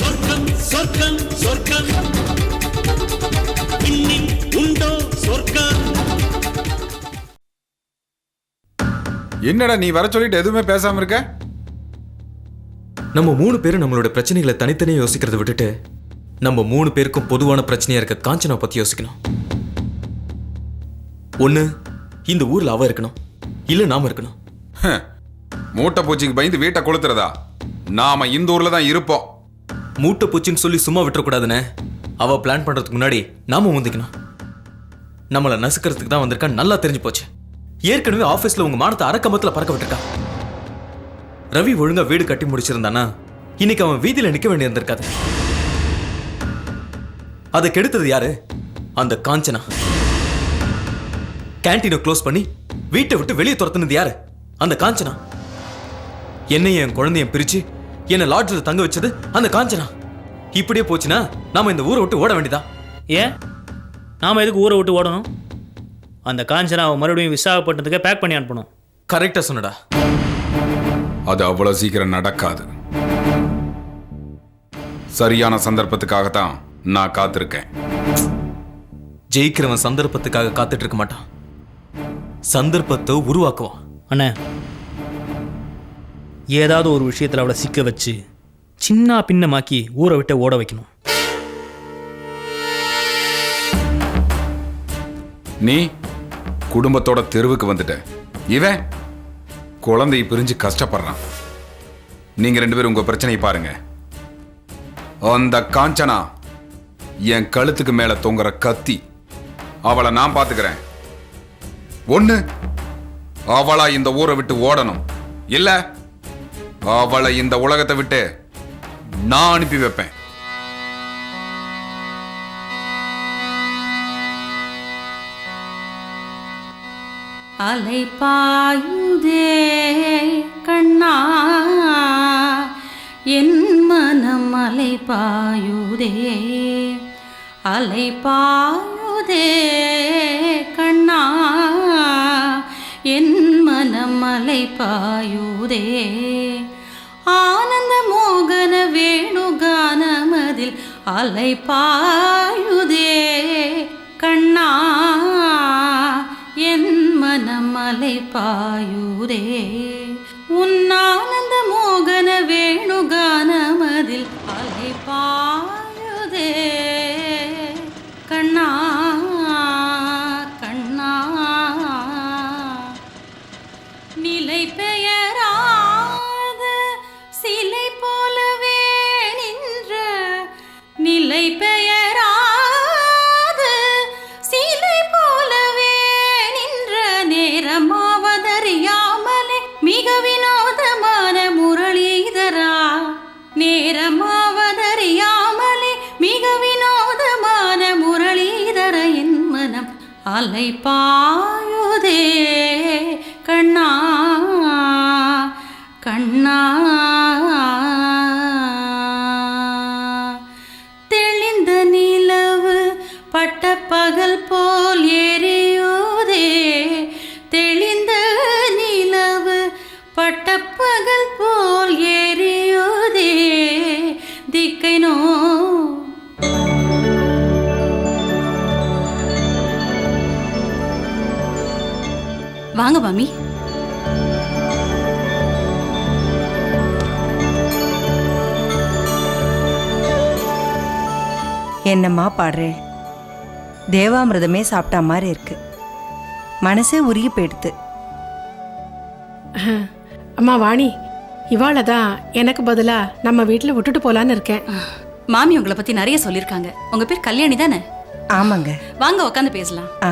சொர்க்கம் சொர்க்கம் சொர்க்கம். இன்னில் உண்டோ சொர்க்கம்? என்னடா நீ வர சொல்லிட்டு எதுவுமே பேசாம இருக்க? நம்ம மூணு பேரும் நம்மளோட பிரச்சனைகளை தனித்தனியாக யோசிக்கிறத விட்டுட்டு நம்ம மூணு பேருக்கும் பொதுவான பிரச்சனையா இருக்க காஞ்சனா பத்தி யோசிக்கணும். ஒண்ணு இந்த ஊர்ல அவ இருக்கணும். இல்ல நாம இருக்கணும். மூட்டை பூச்சிக்கு பயந்து வீட்டை கொளுத்துறதா? நாம இந்த ஊர்ல தான் இருப்போம். மூட்டை பூச்சின்னு சொல்லி சும்மா விட்டுறக்கூடாதுன்னு அவ பிளான் பண்றதுக்கு முன்னாடி நாம முந்திக்கணும். நம்மளை நசுக்கிறதுக்கு தான் வந்திருக்கான்னு நல்லா தெரிஞ்சு போச்சு. ஏற்கனவே ஆபீஸ்ல உங்க மானத்தை அரக்கமத்துல பறக்க விட்டுருக்கா. ரவி ஒழுங்கா வீடு கட்டி முடிச்சிருந்தானா? இன்னைக்கு அவன் வீதியில நிக்க வேண்டியிருந்திருக்காது. அதை கெடுத்தது யாரு? அந்த காஞ்சனா. கேன்டீனை க்ளோஸ் பண்ணி வீட்டை விட்டு வெளியே துரத்துனது யாரு? அந்த காஞ்சனா. என்னையும் என் குழந்தைய பிரிச்சு என்னை லாட்ஜில் தங்க வச்சது அந்த காஞ்சனா. இப்படியே போச்சுன்னா நாம இந்த ஊரை விட்டு ஓட வேண்டியதா? ஏன்? நாம் எதுக்கு ஊரை விட்டு ஓடணும்? அந்த காஞ்சனாவை மறுபடியும் விசாகப்பட்டினத்துக்கு பேக் பண்ணி அனுப்பணும். கரெக்டா சொன்னடா. அது அவ்வளவு சீக்கிரம் நடக்காது. சரியான சந்தர்ப்பத்துக்காகத்தான் நான் காத்திருக்கேன். ஜெயிக்கிறவன் சந்தர்ப்பத்துக்காக காத்துட்டு இருக்க மாட்டான். சந்தர்ப்பத்தை உருவாக்குவான். அண்ணே ஏதாவது ஒரு விஷயத்தில் அவளை சிக்க வச்சு சின்ன பின்னமாக்கி ஊரை விட்டு ஓட வைக்கணும். நீ குடும்பத்தோட தெருவுக்கு வந்துட்ட. இவன் குழந்தையை பிரிஞ்சு கஷ்டப்படுறான். நீங்க ரெண்டு பேரும் உங்க பிரச்சனையை பாருங்க. அந்த காஞ்சனா என் கழுத்துக்கு மேல தொங்குற கத்தி அவளை நான் பாத்துக்கிறேன். ஒண்ணு அவளா இந்த ஊரை விட்டு ஓடணும். இல்ல அவளை இந்த உலகத்தை விட்டு நான் அனுப்பி வைப்பேன். அலை பாயுதே கண்ணா என் மனம் அலை பாயுதே. அலை பாயுதே என் மனம் அலை பாயுதே. ஆனந்த மோகன வேணுகானமதில் அலை பாயுதே. கண்ணா என் மனம் அலை பாயுதே. அலை பாயுதே கண்ணா கண்ணா. தெளிந்த நீ மாமி என்னம்மா பாடுறே? தேவாமிர்தமே சாப்பிட்டா மாதிரி இருக்கு. மனசே உருகி போயிடுது. அம்மா வாணி இவாள தான் எனக்கு பதிலா நம்ம வீட்டில் விட்டுட்டு போலான்னு இருக்கேன். மாமி உங்களை பத்தி நிறைய சொல்லியிருக்காங்க. உங்க பேர் கல்யாணி தானே? ஆமாங்க. வாங்க உட்காந்து பேசலாம். ஆ.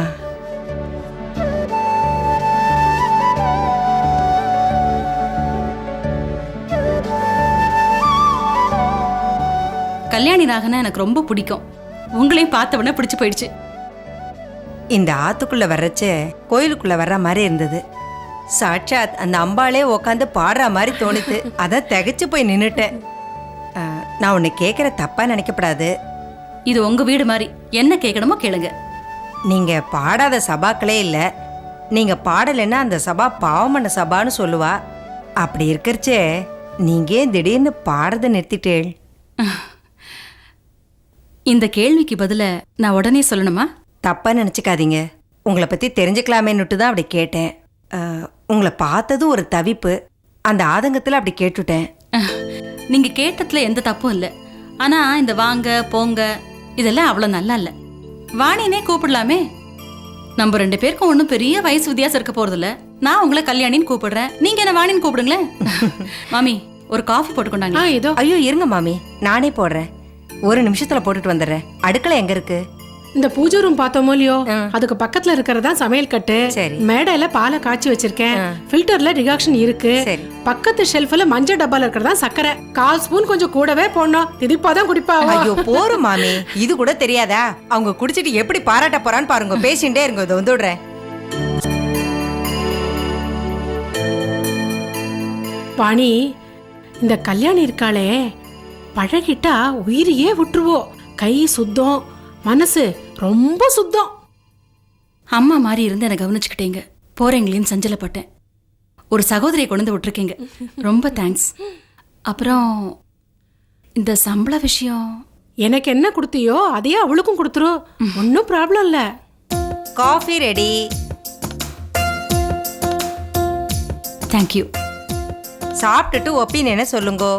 கல்யாணி ராகனா எனக்கு ரொம்ப பிடிக்கும். உங்களையும் பார்த்த உடனே பிடிச்சு போயிடுச்சு. இந்த ஆத்துக்குள்ள வர்றச்சே கோயிலுக்குள்ள வர்ற மாதிரி இருந்தது. சாட்சாத் அந்த அம்பாளே உக்காந்து பாடுற மாதிரி தோணுது. அதான் திகைச்சு போய் நின்னுட்டேன். ஆ, நான் உன்னை கேட்குற தப்பா நினைக்கப்படாது. இது உங்க வீடு மாதிரி. என்ன கேட்கணுமோ கேளுங்க. நீங்க பாடாத சபாக்களே இல்லை. நீங்க பாடலைன்னா அந்த சபா பாவமன சபான்னு சொல்லுவா. அப்படி இருக்கறச்சே நீங்க திடீர்னு பாடுறதை நிறுத்திட்டேள்? இந்த கேள்விக்கு பதில நான் உடனே சொல்லணுமா? தப்பா நினச்சிக்காதீங்க. உங்களை பற்றி தெரிஞ்சுக்கலாமேன்னுட்டு தான் அப்படி கேட்டேன். அஹ், உங்களை பார்த்ததும் ஒரு தவிப்பு. அந்த ஆதங்கத்தில் அப்படி கேட்டுட்டேன். நீங்க கேட்டதுல எந்த தப்பும் இல்ல. ஆனா இந்த வாங்க போங்க இதெல்லாம் அவ்வளவு நல்லா இல்ல. வாணினே கூப்பிடலாமே? நம்ம ரெண்டு பேருக்கும் ஒன்றும் பெரிய வயசு வித்தியாசம் இருக்க போறது இல்ல நான் உங்களை கல்யாணின்னு கூப்பிடுறேன். நீங்க என்ன வாணின்னு கூப்பிடுங்களேன்? மாமி ஒரு காஃபி போட்டு ஆ கொண்டாங்க இதோ. ஐயோ இருங்க மாமி. நானே போடுறேன். ஒரு நிமிஷத்துல போட்டுட்டு வந்துடுறேன். அடுக்களை எங்க இருக்கு? இந்த பூஜை ரூம் பார்த்தோமோ இல்லையோ? அதுக்கு பக்கத்துல இருக்கிறதா சமையல் கட்டு. மேடையில பாலை காய்ச்சி வச்சிருக்கேன். ஃபில்டர்ல டிகாக்ஷன் இருக்கு. பக்கத்து ஷெல்ஃப்ல மஞ்சள் டப்பால இருக்கிறதா சக்கரை கால் ஸ்பூன் கொஞ்சம் கூடவே போடணும். திதிப்பாதான் குடிப்பா. ஐயோ போரும் மாமி. இது கூட தெரியாதா? அவங்க குடிச்சிட்டு எப்படி பாராட்ட போறான்னு பாருங்க. பேசிண்டே இருங்க. இது வந்துடுறேன் வாணி இந்த கல்யாணி இருக்காளே. பழகிட்டா உயிரையே விட்டுருவோம் கை சுத்தம் மனசு ரொம்ப சுத்தம். அம்மா மாதிரி இருந்து என்னை கவனிச்சுக்கிட்டீங்க. போறீங்களேன்னு சஞ்சலப்பட்டேன் ஒரு சகோதரியை கொண்டு வந்து விட்டுருக்கீங்க. ரொம்ப தேங்க்ஸ் அப்புறம் இந்த சம்பள விஷயம். எனக்கு என்ன கொடுத்தியோ அதையே அவளுக்கும் கொடுத்துரு. ஒன்றும் ப்ராப்ளம் இல்லை. காஃபி ரெடி தேங்க்யூ சாப்பிட்டுட்டு ஒப்பீனியனை சொல்லுங்கோ.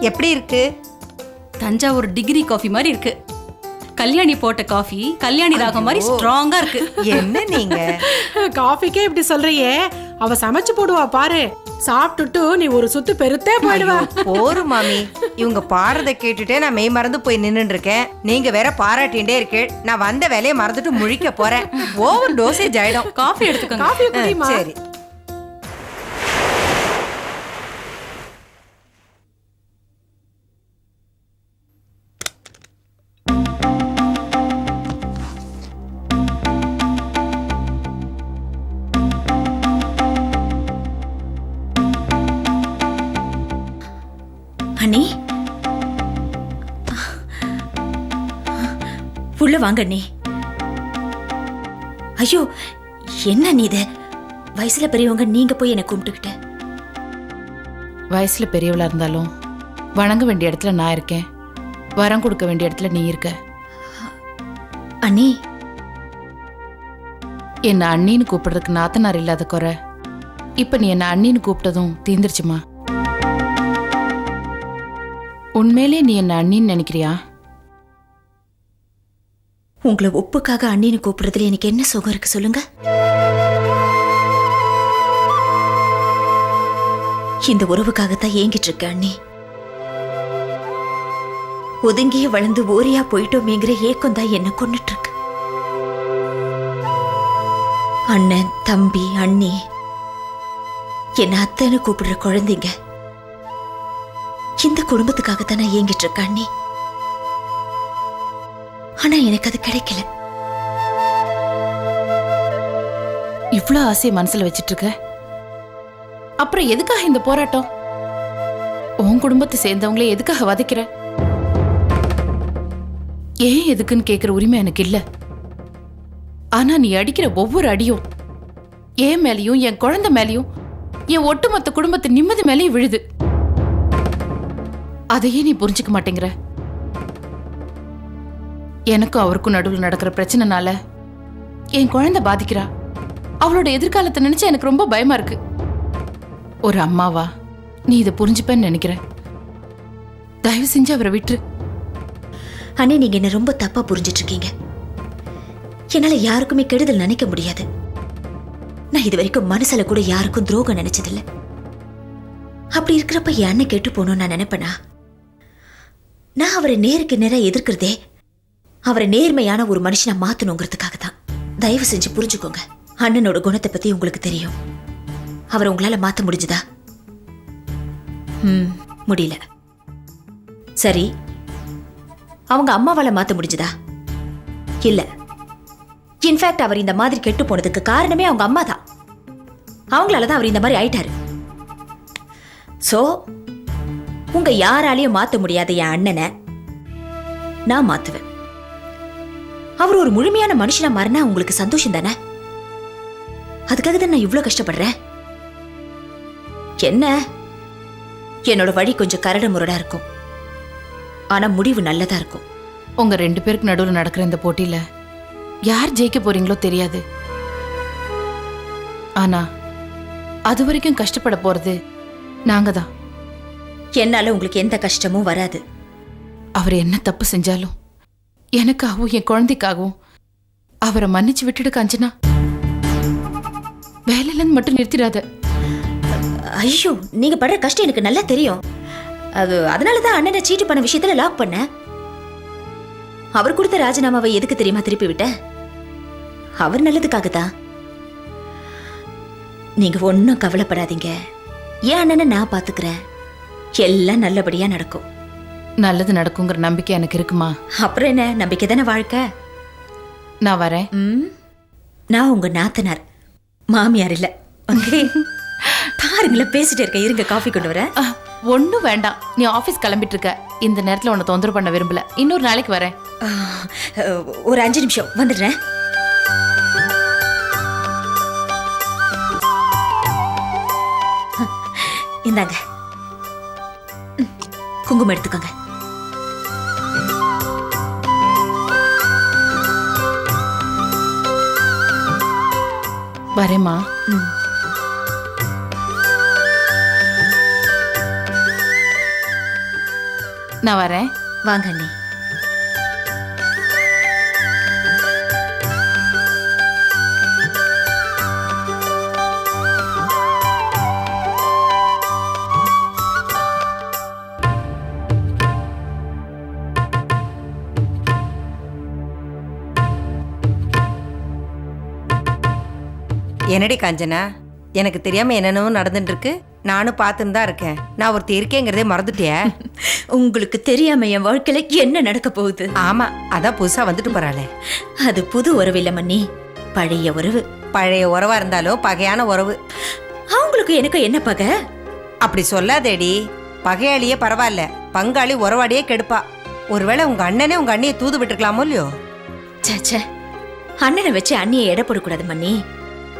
எப்படி இருக்கு? தஞ்சாவூர் டிகிரி காஃபி மாதிரி இருக்கு. கல்யாணி போட்ட காஃபி கல்யாணி ராகம் மாதிரி ஸ்ட்ராங்கா இருக்கு. என்ன நீங்க? காஃபிக்கே இப்படி சொல்றியே. அவ சமைச்சு போடுவா பாரு. சாப்பிட்டுட்டு நீ ஒரு சுத்து பெருத்தே போயிடுவா. போரும் மாமி. இவங்க பாடுறத கேட்டுட்டே நான் மெய் மறந்து போய் நின்னுட்டு இருக்கேன் நீங்க வேற பாராட்டிண்டே இருக்கேன் நான் வந்த வேலையை மறந்துட்டு முழிக்க போறேன். ஓவர் டோசேஜ் ஆயிடும். காஃபி எடுத்துக்கோங்க. சரி. அண்ணி. உள்ள வாங்க அண்ணி. ஐயோ என்ன நீ இது? வயசுல பெரியவங்க நீங்க போய் என்னை கும்பிட்டுக்கிட்ட. வயசுல பெரியவளா இருந்தாலும் வணங்க வேண்டிய இடத்துல நான் இருக்கேன். வரம் கொடுக்க வேண்டிய இடத்துல நீ இருக்க. அண்ணி. என்ன அண்ணின்னு கூப்பிடுறதுக்கு நாத்தனார் இல்லாத குறை. இப்ப நீ என்ன அண்ணின்னு கூப்பிட்டதும் தீந்துருச்சுமா? உண்மையிலே நீ என்ன அண்ணின்னு நினைக்கிறியா? உங்களை ஒப்புக்காக அண்ணின்னு கூப்பிடுறதுல எனக்கு என்ன சுகம் இருக்கு சொல்லுங்க. இந்த உறவுக்காகத்தான் ஏங்கிட்டு இருக்க அண்ணி. ஒதுங்கியே வளர்ந்து ஓரியா போயிட்டோமேங்கிற ஏக்கம் தான் என்ன கொண்டுட்டு இருக்கு. அண்ணன் தம்பி அண்ணி என்ன அத்தைன்னு கூப்பிடுற குழந்தைங்க. இந்த குடும்பத்துக்காக நான் ஏங்கிட்டு இருக்க அண்ணி ஆனா எனக்கு அது கிடைக்கல. இவ்ளோ ஆசையை மனசுல வச்சிட்டு இருக்க அப்புறம் எதுக்காக இந்த போராட்டம்? உன் குடும்பத்தை சேர்ந்தவங்களே எதுக்காக வதைக்கிற? ஏன் எதுக்குன்னு கேட்குற உரிமை எனக்கு இல்ல. ஆனா நீ அடிக்கிற ஒவ்வொரு அடியும் என் மேலயும் என் குழந்தை மேலயும் என் ஒட்டுமொத்த குடும்பத்து நிம்மதி மேலயும் விழுது. அதையே நீ புரிஞ்சுக்க மாட்டேங்கிற. எனக்கும் அவருக்கும் நடுவில் நடக்கிற பிரச்சனைனால என் குழந்தை பாதிக்கிறா. அவளோட எதிர்காலத்தை நினைச்சு எனக்கு ரொம்ப பயமா இருக்கு. ஒரு அம்மாவா நீ இதை புரிஞ்சுப்பேன்னு நினைக்கிறேன். தயவு செஞ்சு அவரை விட்டுரு. அண்ணே நீங்க என்ன ரொம்ப தப்பா புரிஞ்சிட்டு இருக்கீங்க என்னால யாருக்குமே கெடுதல் நினைக்க முடியாது. நான் இது வரைக்கும் மனசுல கூட யாருக்கும் துரோகம் நினைச்சதில்ல. அப்படி இருக்கிறப்ப என் அண்ணன் கெட்டு போகணும்னு நான் நினைப்பேனா? நான் அவரை நேருக்கு நேராக எதிர்க்கிறதே. அவரை நேர்மையான ஒரு மனுஷனை மாற்றணுங்கிறதுக்காக தான் தயவு செஞ்சு புரிஞ்சுக்கோங்க. அண்ணனோட குணத்தை பற்றி உங்களுக்கு தெரியும். அவரை உங்களால மாற்ற முடிஞ்சுதா? ம் முடியல. சரி. அவங்க அம்மாவால மாற்ற முடிஞ்சுதா? இல்லை. இன்ஃபேக்ட் அவர் இந்த மாதிரி கெட்டு போனதுக்கு காரணமே அவங்க அம்மா தான் அவங்களால தான் அவர் இந்த மாதிரி ஆயிட்டாரு. ஸோ உங்க யாராலையும் மாத்த முடியாத என் அண்ணனை நான் மாத்துவேன். அவர் ஒரு முழுமையான மனுஷனா மாறினா உங்களுக்கு சந்தோஷம் தானே? அதுக்காக தான் நான் இவ்வளவு கஷ்டப்படுறேன். என்ன? என்னோட வழி கொஞ்சம் கரடு முரடா இருக்கும். ஆனா முடிவு நல்லதா இருக்கும். உங்க ரெண்டு பேருக்கு நடுவில் நடக்கிற இந்த போட்டியில யார் ஜெயிக்க போறீங்களோ தெரியாது. ஆனா அது வரைக்கும் கஷ்டப்பட போறது நாங்க தான் என்னால உங்களுக்கு எந்த கஷ்டமும் வராது. அவர் என்ன தப்பு செஞ்சாலும் எனக்காகவும் என் குழந்தைக்காகவும் அவரை மன்னிச்சு விட்டுடு காஞ்சனா வேலையிலேருந்து மட்டும் நிறுத்திடாத. ஐயோ நீங்க படுற கஷ்டம் எனக்கு நல்லா தெரியும். அது அதனால தான் அண்ணனை சீட்டு பண்ண விஷயத்துல லாக் பண்ணேன். அவர் கொடுத்த ராஜினாமாவை எதுக்கு தெரியுமா திருப்பி விட்டேன்? அவர் நல்லதுக்காக தான் நீங்க ஒன்றும் கவலைப்படாதீங்க. என் அண்ணனை நான் பாத்துக்கிறேன். எல்லாம் நல்லபடியா நடக்கும். நல்லது நடக்குங்கிற நம்பிக்கை எனக்கு இருக்குமா? அப்புறம் என்ன? நம்பிக்கை தானே வாழ்க்கை? நான் வரேன். ம். நான் உங்க நாத்தனார். மாமியார் இல்ல. ஓகே பாருங்களேன் பேசிட்டே இருக்க. இருங்க காஃபி கொண்டு வரேன். ஒன்றும் வேண்டாம். நீ ஆஃபீஸ் கிளம்பிட்டு இருக்க. இந்த நேரத்தில் உன்னை தொந்தரவு பண்ண விரும்பல. இன்னொரு நாளைக்கு வரேன். ஒரு அஞ்சு நிமிஷம். வந்துடுறேன். இந்தாங்க. குங்குமம் எடுத்துக்கோங்க. வரேம்மா. நான் வரேன். வாங்க அண்ணி. என்னடி காஞ்சனா? எனக்கு தெரியாம என்னென்னவோ நடந்துட்டு இருக்கு நானும் பார்த்துன்னு தான் இருக்கேன். நான் ஒருத்தி இருக்கேங்கிறதே மறந்துட்டியா. உங்களுக்கு தெரியாம என் வாழ்க்கையில என்ன நடக்க போகுது? ஆமா அதான் புதுசா வந்துட்டு போறாளே. அது புது உறவு இல்ல மண்ணி பழைய உறவு. பழைய உறவா இருந்தாலும் பகையான உறவு. அவங்களுக்கு எனக்கு என்ன பகை? அப்படி சொல்லாதேடி. பகையாளியே பரவாயில்ல. பங்காளி உறவாடியே கெடுப்பா. ஒருவேளை உங்க அண்ணனே உங்க அண்ணியை தூது விட்டுருக்கலாமோ இல்லையோ? ச்சே ச்சே. அண்ணனை வச்சு அண்ணியை எடை போடக்கூடாது மண்ணி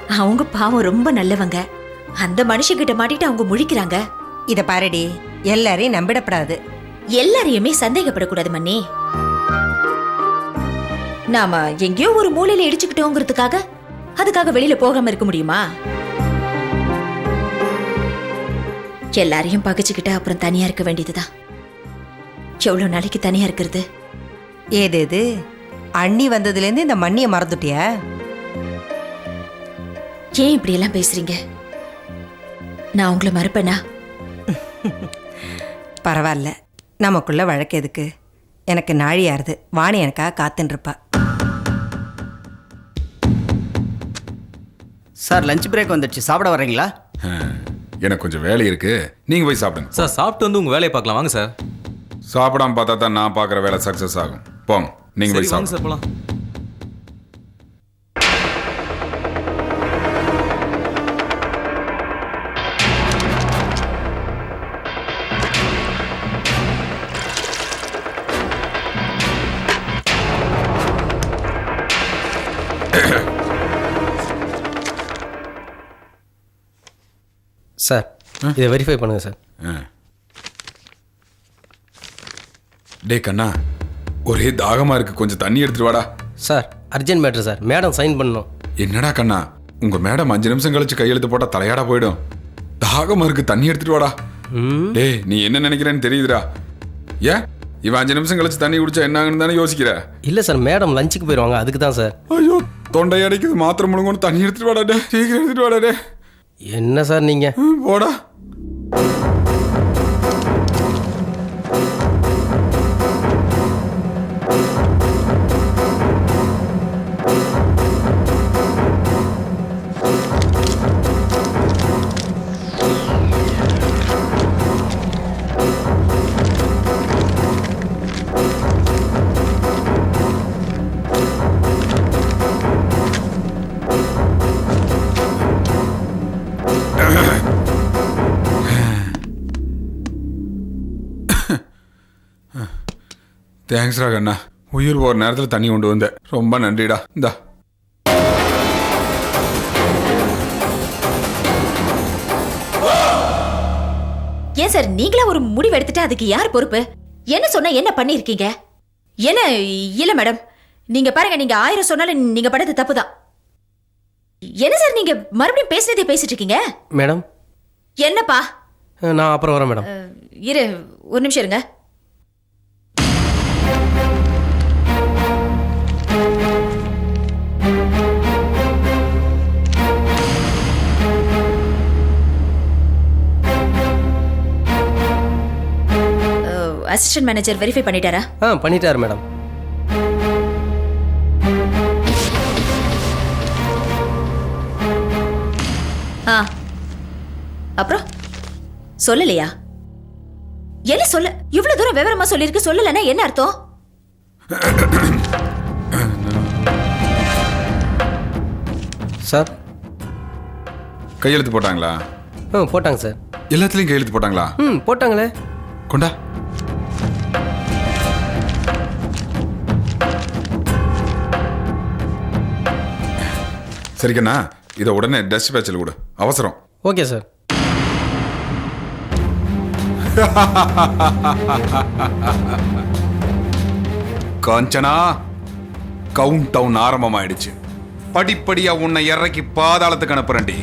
அவங்க பாவம் ரொம்ப நல்லவங்க. அந்த மனுஷங்கிட்ட மாட்டிட்டு அவங்க முழிக்கிறாங்க. இத பாருடி எல்லாரையும் நம்பிடப்படாது. எல்லாரையுமே சந்தேகப்படக்கூடாது மண்ணி நாம எங்கேயோ ஒரு மூலையில இடிச்சுக்கிட்டோங்கிறதுக்காக அதுக்காக வெளியில போகாம இருக்க முடியுமா? எல்லாரையும் பகைச்சுக்கிட்டு அப்புறம் தனியா இருக்க வேண்டியதுதான் எவ்வளவு நாளைக்கு தனியா இருக்கிறது? ஏது இது? அண்ணி வந்ததுலேருந்து இந்த மண்ணியை மறந்துட்டியா? ஏன் இப்படி எல்லாம் பேசுறீங்க? நான் உங்களை மறுப்பேனா? பரவாயில்ல. நமக்குள்ள வழக்கு எதுக்கு? எனக்கு நாழியாருது வாணி எனக்காக காத்துன்னு இருப்பா சார் லஞ்ச் பிரேக் வந்துடுச்சு. சாப்பிட வர்றீங்களா? எனக்கு கொஞ்சம் வேலை இருக்கு. நீங்க போய் சாப்பிடுங்க. சார் சாப்பிட்டு வந்து உங்க வேலையை பார்க்கலாம். வாங்க சார். சாப்பிடாம பார்த்தா தான் நான் பார்க்குற வேலை சக்ஸஸ் ஆகும். போங்க நீங்க போய் வாங்க சாப்பிடுங்க. சார் போலாம். இதை வெரிஃபை பண்ணுங்க சார். டேய் கண்ணா ஒரே தாகமா இருக்கு. கொஞ்சம் தண்ணி எடுத்துட்டு வாடா. Sir urgent matter sir madam sign பண்ணணும். என்னடா கண்ணா உங்க மேடம் அஞ்சு நிமிஷம் கழிச்சு கையெழுத்து போட்டா தலையாடா போயிடும். தாகமா இருக்கு. தண்ணி எடுத்துட்டு வாடா. டேய் நீ என்ன நினைக்கிறேன்னு தெரியுதுடா. ஏன்? இவன் அஞ்சு நிமிஷம் கழிச்சு தண்ணி குடிச்சா என்ன ஆகுன்னு தானே யோசிக்கிற? இல்லை சார் மேடம் லஞ்சுக்கு போயிடுவாங்க அதுக்கு தான் சார் ஐயோ தொண்டை அடைக்குது. மாத்திரை முழுங்கன்னு தண்ணி எடுத்துட்டு வாடா டே சீக்கிரம் எடுத்துட்டு வாடா டே என்ன சார் நீங்கள் ம், போடா. தேங்க்ஸ்டா கண்ணா உயிர் ஒரு நேரத்தில் தண்ணி கொண்டு வந்த. ரொம்ப நன்றிடா. இந்தா. ஏன் சார் நீங்களா ஒரு முடிவு எடுத்துட்டு அதுக்கு யார் பொறுப்பு? என்ன சொன்னா என்ன பண்ணிருக்கீங்க என்ன இல்ல மேடம். நீங்க பாருங்க நீங்க ஆயிரம் சொன்னாலும் நீங்க படுறது தப்புதான். என்ன சார் நீங்க மறுபடியும் பேசினதே பேசிட்டு இருக்கீங்க மேடம். என்னப்பா? நான் அப்புறம் வரேன் மேடம். இரு ஒரு நிமிஷம் இருங்க. அசிஸ்டன்ட் மேனேஜர் வெரிஃபை பண்ணிட்டாரா? ஆ பண்ணிட்டாரு மேடம். ஆ. அப்புறம்? சொல்லலையா? என்ன சொல்ல இவ்வளவு தூரம் விவரமா சொல்லிருக்கு சொல்லலைன்னா என்ன அர்த்தம்? சார்? கையெழுத்து போட்டாங்களா? ஆ போட்டாங்க சார். எல்லாத்துலேயும் கையெழுத்து போட்டாங்களா? ம் போட்டாங்களே. கொண்டா. சரிக்கண்ணா இதை உடனே டஸ்ட் பேச்சில் கொடு. அவசரம். Okay sir. Kanchana count down ஆரம்பமாயிடுச்சு. படிப்படியா உன்னை இறக்கி பாதாளத்துக்கு அனுப்புறேன்டி.